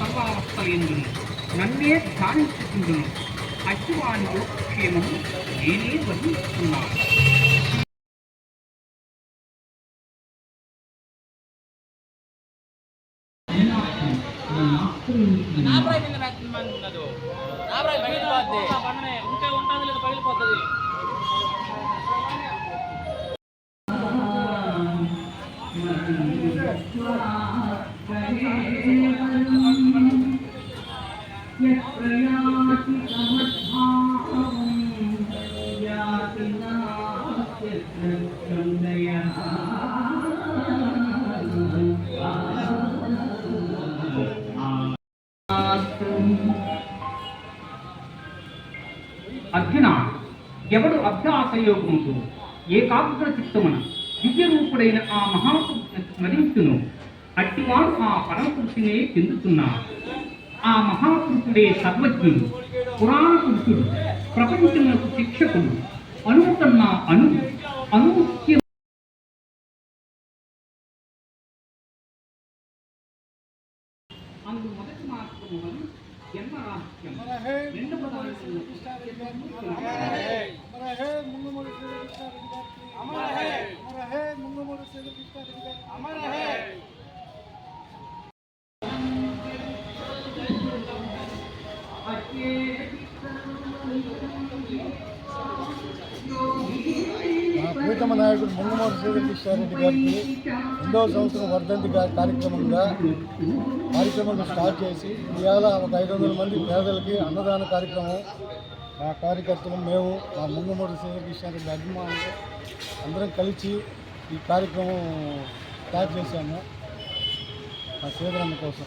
సర్వావస్థలందును నన్నే ధ్యానించుకుందును అతివాణిలో క్షేమము నేనే వర్ణిస్తున్నాను ఉంటే ఉంటుంది లేదు పగిలిపోతుంది Thank you. అర్జున ఎవడు అభ్యాసయోగంతో ఏకాగ్ర చిత్తమున దివ్య రూపుడైన ఆ మహాపురుషుని స్మరించును అట్టివాడు ఆ పరమపురుషునే చెందుతున్నాడు. ఆ మహాపురుషుడే సర్వజ్ఞుడు పురాణ పురుషుడు ప్రపంచములకు శిక్షకుడు అణువు కన్నా అణు అనూహ్య అందు మొదటి మార్గము జన్మ రాహిత్యం రెండవ దానిలో మా ప్రీతమ నాయకుడు ముంగమూరి శ్రీకృష్ణారెడ్డి గారికి రెండవ సంవత్సరం వర్ధంతి కార్యక్రమంగా కార్యక్రమం స్టార్ట్ చేసి ఇవాళ ఒక ఐదు వందల మంది పేదలకి అన్నదాన కార్యక్రమం. మా కార్యకర్తలు మేము మా ముంగమూరి శ్రీకృష్ణారెడ్డి అభిమానులు అందరం కలిసి ఈ కార్యక్రమం స్టార్ట్ చేశాము. మా సేదరన్న కోసం.